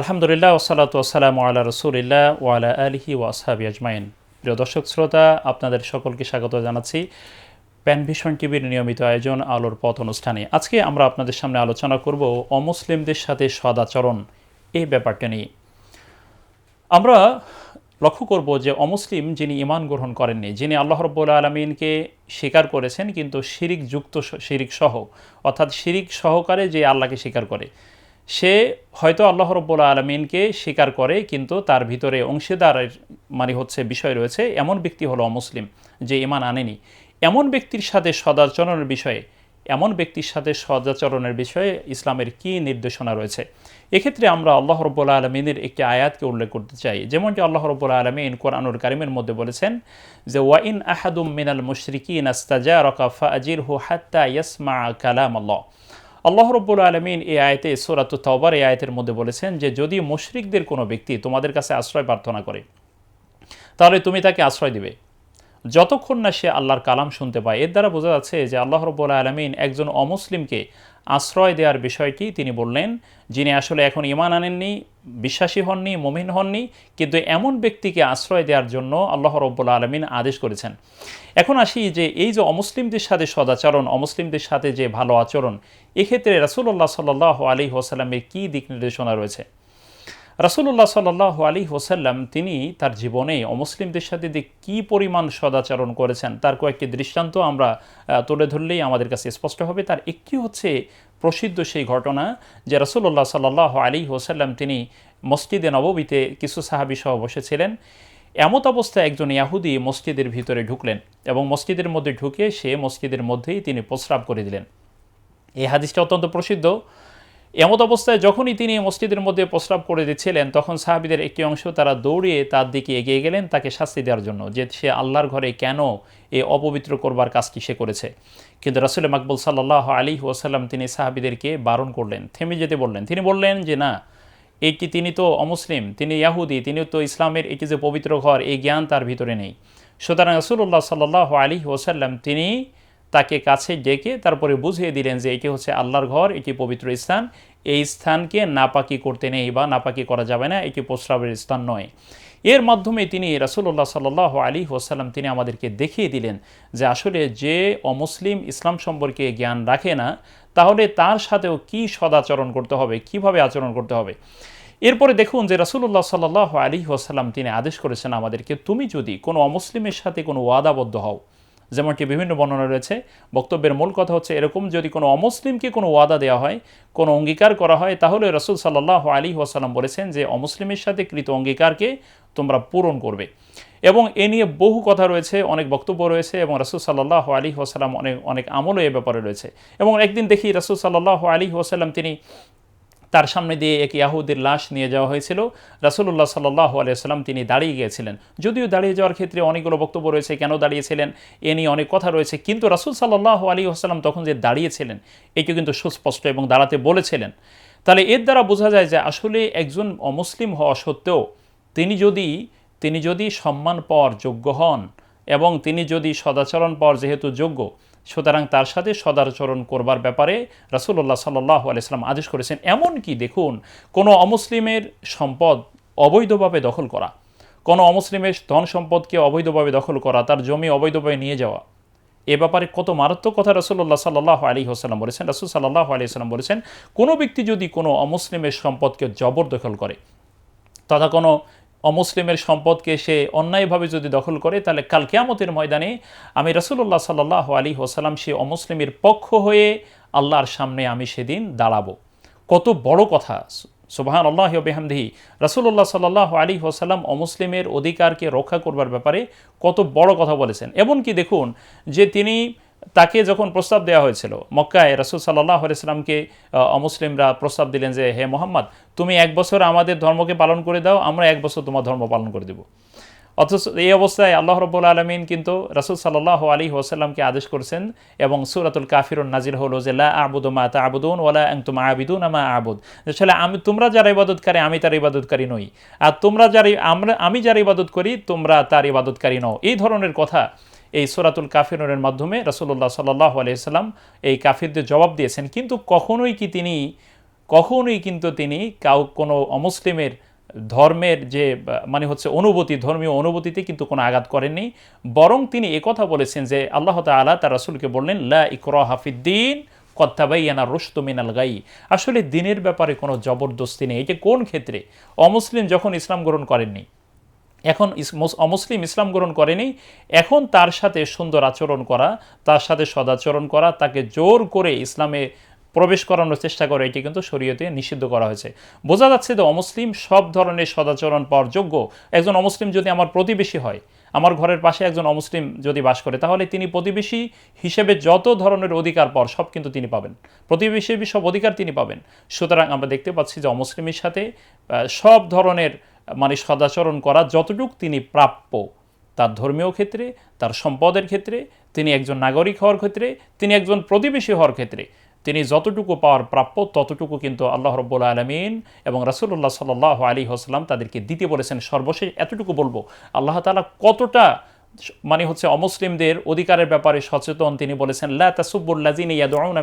আলহামদুলিল্লাহ ওসালাত ওসালাম আল্লাহ রসুলিল্লাহ ওয়ালা আলহি ও আসহাবি আজমাইন। প্রিয় দর্শক, শ্রোতা, আপনাদের সকলকে স্বাগত জানাচ্ছি প্যান ভিশন টিভির নিয়মিত আয়োজন আলোর পথ অনুষ্ঠানে। আজকে আমরা আপনাদের সামনে আলোচনা করব অমুসলিমদের সাথে সদাচরণ এই ব্যাপারটা নিয়ে। আমরা লক্ষ্য করব যে অমুসলিম যিনি ইমান গ্রহণ করেননি, যিনি আল্লাহ রব্বুল আলমিনকে স্বীকার করেছেন, কিন্তু শিরিক যুক্ত শিরিক সহ, অর্থাৎ শিরিক সহকারে যে আল্লাহকে স্বীকার করে সে হয়তো আল্লাহ রব্বুল আলমিনকে স্বীকার করে, কিন্তু তার ভিতরে অংশীদারের মানে হচ্ছে বিষয় রয়েছে, এমন ব্যক্তি হলো অমুসলিম যে ইমান আনেনি। এমন ব্যক্তির সাথে সদাচরণের বিষয়ে, এমন ব্যক্তির সাথে সদাচরণের বিষয়ে ইসলামের কি নির্দেশনা রয়েছে? এক্ষেত্রে আমরা আল্লাহ রব্বুল আলমিনের একটি আয়াতকে উল্লেখ করতে চাই যেমনটি আল্লাহ রব্বুল আলমিন কোরআনুর কারিমের মধ্যে বলেছেন যে, ওয়াইন আহাদুম মিনাল মুশরিকিন আস্তাজা রকা ফাজির হু হাত্তা ইয়াসমা কালাম আল্লাহ আল্লাহ রব্বুল আলমিন এই আয়তে, সোরাত তওবার এই আয়তের মধ্যে বলেছেন যে, যদি মুশরিকদের কোনো ব্যক্তি তোমাদের কাছে আশ্রয় প্রার্থনা করে, তাহলে তুমি তাকে আশ্রয় দিবে। যতক্ষণ না সে আল্লাহর কালাম শুনতে পায়। এর দ্বারা বোঝা যাচ্ছে যে, আল্লাহ রব্বুল আলমিন একজন অমুসলিমকে আশ্রয় দেওয়ার বিষয়টি তিনি বললেন, যিনি আসলে এখন ইমান আনেননি বিশ্বাসী হননি, মমিন হননি, কিন্তু এমন ব্যক্তিকে আশ্রয় দেওয়ার জন্য আল্লাহ রব্বুল আলমিন আদেশ করেছেন। এখন আসি যে এই যে অমুসলিমদের সাথে সদাচরণ, অমুসলিমদের সাথে যে ভালো আচরণ, এক্ষেত্রে রাসুল্লাহ সাল্লাহ আলী হোসালামের কী দিক নির্দেশনা রয়েছে? রাসুল্লাহ সাল্লাহ আলী হোসাল্লাম তিনি তার জীবনে অমুসলিমদের সাথে যে কী পরিমাণ সদাচরণ করেছেন, তার কয়েকটি দৃষ্টান্ত আমরা তুলে ধরলেই আমাদের কাছে স্পষ্ট হবে। তার একটি হচ্ছে প্রসিদ্ধ সেই ঘটনা যে রাসুল্লাহ সাল্লাহ আলী হোসাল্লাম তিনি মসজিদে নববীতে কিছু সাহাবি সহ বসেছিলেন। এমত অবস্থায় একজন ইয়াহুদি মসজিদের ভিতরে ঢুকলেন এবং মসজিদের মধ্যে ঢুকে সে মসজিদের মধ্যেই তিনি প্রস্রাব করে দিলেন। এই হাদিসটা অত্যন্ত প্রসিদ্ধ। এমত অবস্থায় যখনই তিনি মসজিদের মধ্যে প্রস্রাব করে দিচ্ছিলেন, তখন সাহাবিদের একটি অংশ তারা দৌড়িয়ে তার দিকে এগিয়ে গেলেন তাকে শাস্তি দেওয়ার জন্য, যে সে আল্লাহর ঘরে কেন এ অপবিত্র করবার কাজটি সে করেছে। কিন্তু রাসুল মাকবুল সাল্লাহ আলী ওসাল্লাম তিনি সাহাবিদেরকে বারণ করলেন, থেমে যেতে বললেন। তিনি বললেন যে, না, এটি তিনি তো অমুসলিম, তিনি ইয়াহুদি, তিনি তো ইসলামের এটি যে পবিত্র ঘর, এই জ্ঞান তার ভিতরে নেই। সুতরাং রসুল্লাহ সাল্লাহ আলী ওসাল্লাম তিনি তাকে কাছে ডেকে তারপরে বুঝিয়ে দিলেন যে এটি হচ্ছে আল্লাহর ঘর, এটি পবিত্র স্থান। এই স্থানকে নাপাকি করতে নেই বা নাপাকি করা যাবে না, এটি প্রস্রাবের স্থান নয়। এর মাধ্যমে তিনি রাসুল্লাহ সাল্লাহ আলী ওসাল্লাম তিনি আমাদেরকে দেখিয়ে দিলেন যে আসলে যে অমুসলিম ইসলাম সম্পর্কে জ্ঞান রাখে না, তাহলে তার সাথেও কি সদাচরণ করতে হবে, কীভাবে আচরণ করতে হবে? এরপরে দেখুন যে রাসুল্লাহ সাল্লাহ আলী ওসাল্লাম তিনি আদেশ করেছেন আমাদেরকে, তুমি যদি কোনো অমুসলিমের সাথে কোনো ওয়াদাবদ্ধ হও যেমনটি বিভিন্ন বর্ণনা রয়েছে, বক্তব্যের মূল কথা হচ্ছে এরকম, যদি কোনো অমুসলিমকে কোনো ওয়াদা দেওয়া হয়, কোনো অঙ্গীকার করা হয়, তাহলে রসুল সাল্লাহ আলী ওয়াসাল্লাম বলেছেন যে অমুসলিমের সাথে কৃত অঙ্গীকারকে তোমরা পূরণ করবে। এবং এ নিয়ে বহু কথা রয়েছে, অনেক বক্তব্য রয়েছে এবং রসুল সাল্লাহ আলী ওসাল্লাম অনেক অনেক আমলও এ ব্যাপারে রয়েছে। এবং একদিন দেখি রসুল সাল্লাহ আলী ওসাল্লাম তিনি তার সামনে দিয়ে এক ইয়াহুদের লাশ নিয়ে যাওয়া হয়েছিল। রাসুল্লাহ সাল্লাহ আলিয়াল্লাম তিনি দাঁড়িয়ে গিয়েছিলেন। যদিও দাঁড়িয়ে যাওয়ার ক্ষেত্রে অনেকগুলো বক্তব্য রয়েছে, কেন দাঁড়িয়েছিলেন, এ নিয়ে অনেক কথা রয়েছে, কিন্তু রাসুল সাল্লাহ আলী আসসালাম তখন যে দাঁড়িয়েছিলেন এটি কিন্তু সুস্পষ্ট এবং দাঁড়াতে বলেছিলেন। তাহলে এর দ্বারা বোঝা যায় যে আসলে একজন অমুসলিম হওয়া সত্ত্বেও তিনি যদি তিনি যদি সম্মান পাওয়ার যোগ্য হন এবং তিনি যদি সদাচরণ পাওয়ার যেহেতু যোগ্য, সুতরাং তার সাথে সদাচরণ করবার ব্যাপারে রাসুল্লাহ সাল্লাহ আলাইসলাম আদেশ করেছেন। এমন কি দেখুন, কোনো অমুসলিমের সম্পদ অবৈধভাবে দখল করা, কোনো অমুসলিমের ধন সম্পদকে অবৈধভাবে দখল করা, তার জমি অবৈধভাবে নিয়ে যাওয়া, এ ব্যাপারে কত মারাত্মক কথা রসুল্লাহ সাল্লাহ আলী হোসাল্লাম বলেছেন। রসুল সাল্লাহ আলী সাল্লাম বলেছেন, কোনো ব্যক্তি যদি কোনো অমুসলিমের সম্পদকে জবরদখল করে, তথা কোনো অমুসলিমের সম্পদকে সে অন্যায়ভাবে যদি দখল করে, তাহলে কাল কেয়ামতের ময়দানে আমি রসুল্লাহ সাল্লাহ আলী হোসালাম সে অমুসলিমের পক্ষ হয়ে আল্লাহর সামনে আমি সেদিন দাঁড়াবো। কত বড় কথা। সুবাহান আল্লাহ বেহামদিহি। রসুল্লাহ সাল্লাহ আলী হোসালাম অমুসলিমের অধিকারকে রক্ষা করবার ব্যাপারে কত বড় কথা বলেছেন। এমনকি দেখুন যে তিনি তাকে যখন প্রস্তাব দেওয়া হয়েছিল, মক্কায় রসুল সাল্লাহ আলাইসলামকে অমুসলিমরা প্রস্তাব দিলেন যে, হে মোহাম্মদ, তুমি এক বছর আমাদের ধর্মকে পালন করে দাও, আমরা এক বছর তোমার ধর্ম পালন করে দেব। অথচ এই অবস্থায় আল্লাহ রব্বুল আলমিন কিন্তু রসুল সাল্লাহ আলী ওসাল্লামকে আদেশ করছেন এবং সুরাতুল কাফির নাজির হলো যে, লা আবুদমা তা আবুদুন ওলা তুমা আবিদুন আমা আবুদ। আসলে আমি, তোমরা যারা ইবাদতকারী, আমি তার ইবাদতকারী নই। আর তোমরা যারা, আমরা, আমি যারা ইবাদত করি, তোমরা তার ইবাদতকারী নও। এই ধরনের কথা এই সোরাতুল কাফিরের মাধ্যমে রসুল্লাহ সাল্লাহ আলিয়াল্লাম এই কাফিরদের জবাব দিয়েছেন। কিন্তু কখনোই কি তিনি, কখনোই কিন্তু তিনি কাউ, কোনো অমুসলিমের ধর্মের যে মানে হচ্ছে অনুভূতি, ধর্মীয় অনুভূতিতে কিন্তু কোনো আঘাত করেননি। বরং তিনি কথা বলেছেন যে, আল্লাহ তাআলা তার রাসূলকে বললেন, লা ইকরা হাফিদ্দিন কত্তাবাইয়ানা রুশত মিনাল গাই। আসলে দিনের ব্যাপারে কোনো জবরদস্তি নেই। এটা কোন ক্ষেত্রে? অমুসলিম যখন ইসলাম গ্রহণ করেননি এখন অমুসলিম ইসলাম গ্রহণ করেনি, এখন তার সাথে সুন্দর আচরণ করা, তার সাথে সদাচরণ করা, তাকে জোর করে ইসলামে প্রবেশ করানোর চেষ্টা করে, এটি কিন্তু শরীয়তে নিষিদ্ধ করা হয়েছে। বোঝা যাচ্ছে যে অমুসলিম সব ধরনের সদাচরণ পাওয়ার যোগ্য। একজন অমুসলিম যদি আমার প্রতিবেশী হয়, আমার ঘরের পাশে একজন অমুসলিম যদি বাস করে, তাহলে তিনি প্রতিবেশী হিসেবে যত ধরনের অধিকার পর সব কিন্তু তিনি পাবেন। প্রতিবেশী সব অধিকার তিনি পাবেন। সুতরাং আমরা দেখতে পাচ্ছি যে অমুসলিমের সাথে সব ধরনের মানে সদাচরণ করা যতটুক তিনি প্রাপ্য, তার ধর্মীয় ক্ষেত্রে, তার সম্পদের ক্ষেত্রে, তিনি একজন নাগরিক হওয়ার ক্ষেত্রে, তিনি একজন প্রতিবেশী হওয়ার ক্ষেত্রে, তিনি যতটুকু পাওয়ার প্রাপ্য, ততটুকু কিন্তু আল্লাহ রব্বুল আলমিন এবং রাসুল্লাহ সাল্লাহ আলী হাসলাম তাদেরকে দিতে বলেছেন। সর্বশেষ এতটুকু বলব, আল্লাহ তালা কতটা মানে হচ্ছে অমুসলিমদের অধিকারের ব্যাপারে সচেতন তিনি বলেছেন, লা তাসুবুল্লাজিন ইয়াদউনা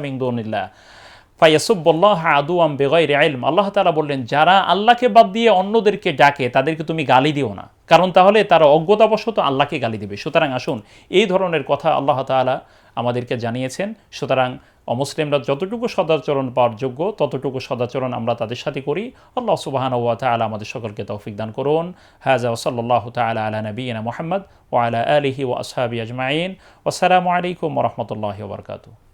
দুনিল্লাহ আদু আম বেগৈর ইলম। আল্লাহ তাআলা বললেন, যারা আল্লাহকে বাদ দিয়ে অন্যদেরকে ডাকে, তাদেরকে তুমি গালি দিও না। কারণ তাহলে তারা অজ্ঞতাবশত আল্লাহকে গালি দেবে। সুতরাং আসুন, এই ধরনের কথা আল্লাহ তাআলা আমাদেরকে জানিয়েছেন। সুতরাং অমুসলিমরা যতটুকু সদাচরণ পাওয়ার যোগ্য, ততটুকু সদাচরণ আমরা তাদের সাথে করি। আল্লাহ সুবাহান ওয়া তাআলা আমাদের সকলকে তৌফিক দান করুন। হাজা ওসল্লাহ তাআলা আলা নবীনা মোহাম্মদ ওয়া আলা আলিহি ওয়া আসহাবি আজমাইন। ওয়াসসালামু আলাইকুম রাহমাতুল্লাহি ওয়া বারাকাতুহু।